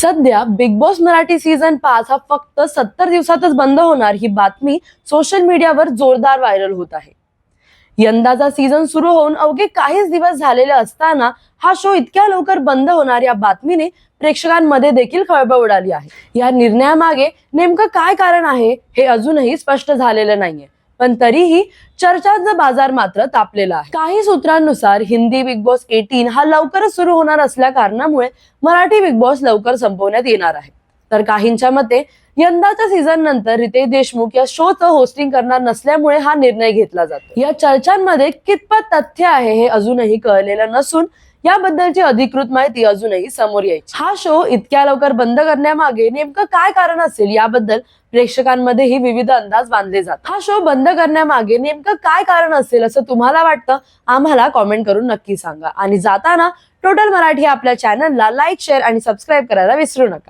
सध्या big boss Marathi season पाच हा फक्त सत्तर दिवसातच बंद होणार ही बातमी सोशल मीडियावर जोरदार व्हायरल होत आहे. यंदाचा सीझन सुरू होऊन अवघे काहीच दिवस झालेले असताना हा शो इतक्या लवकर बंद होणार या बातमीने प्रेक्षकांमध्ये देखील खळबळ उडाली आहे. या निर्णयामागे नेमकं काय कारण आहे हे अजूनही स्पष्ट झालेलं नाहीये. पण तरीही चर्चांचा बाजार मात्र तापलेला आहे. काही सूत्रांनुसार हिंदी बिग बॉस एटीन हा लवकरच सुरू होणार असल्या कारणामुळे मराठी बिग बॉस लवकर संपवण्यात येणार आहे. तर काहींच्या मते यंदाच्या सीझन नंतर रितेश देशमुख या शोचं होस्टिंग करणार नसल्यामुळे हा निर्णय घेतला जातो. या चर्चांमध्ये कितपत तथ्य आहे हे अजूनही कळलेलं नसून याबद्दलची अधिकृत माहिती अजूनही समोर यायची. हा शो इतक्या लवकर बंद करण्यामागे नेमकं काय कारण असेल याबद्दल प्रेक्षकांमध्येही विविध अंदाज बांधले जात हा शो बंद करण्यामागे नेमकं काय कारण असेल असं तुम्हाला वाटतं? आम्हाला कॉमेंट करून नक्की सांगा. आणि जाताना टोटल मराठी आपल्या चॅनलला लाईक शेअर आणि सबस्क्राईब करायला विसरू नका.